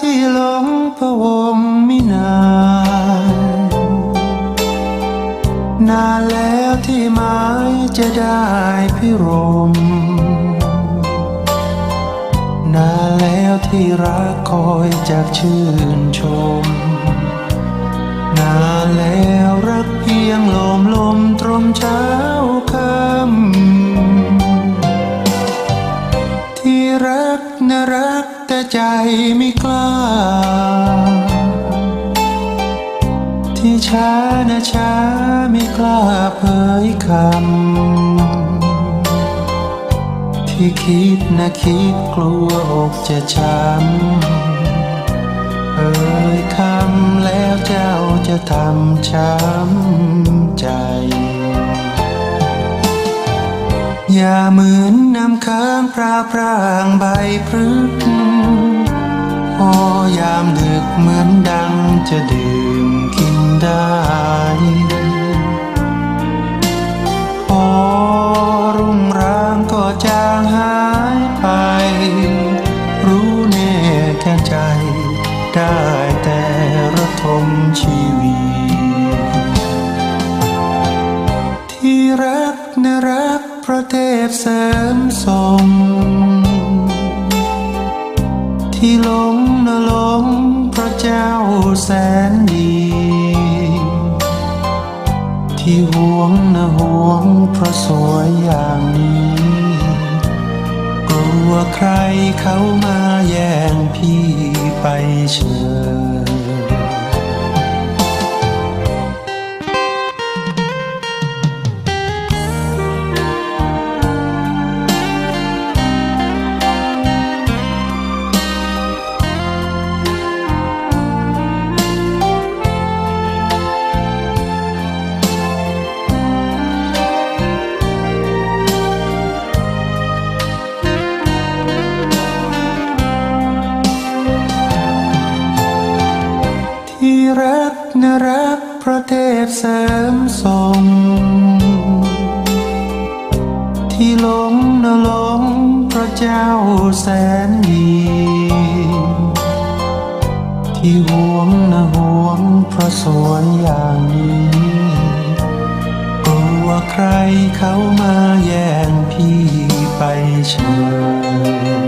ที่หลงพะวงมินาน นานแล้วที่ไม้จะได้พิรม นานแล้วที่รักคอยจากชื่นชม นานแล้วรักเพียงลมลมตรมช้า ใจไม่กล้า ที่ช้านะช้าไม่กล้าเผยคำ ที่คิดนะคิดกลัวอกจะช้ำเอ่ยคำแล้วเจ้าจะทำช้ำใจ อย่าเหมือน น้ำค้างพราพรางใบพฤกษ์พอยามดึกเหมือนดังจะดื่มกินได้พอรุ่งรางก็จางหายไป รู้แน่แก่ใจ ได้แต่ระทมชีวิต ที่รักนะรัก พระเทพเสริมทรงที่หลงนะหลงพระเจ้าแสนดี ที่ห่วงนะห่วงพระสวยอย่างนี้กลัวใครเขามาแย่งพี่ไปเชิญ รักนะรักพระเทพเสริมทรงที่หลงนะหลงพระเจ้าแสนดีที่ห่วงนะห่วงพระสวยอย่างนี้กลัวใครเขามาแย่งพี่ไปเชิญ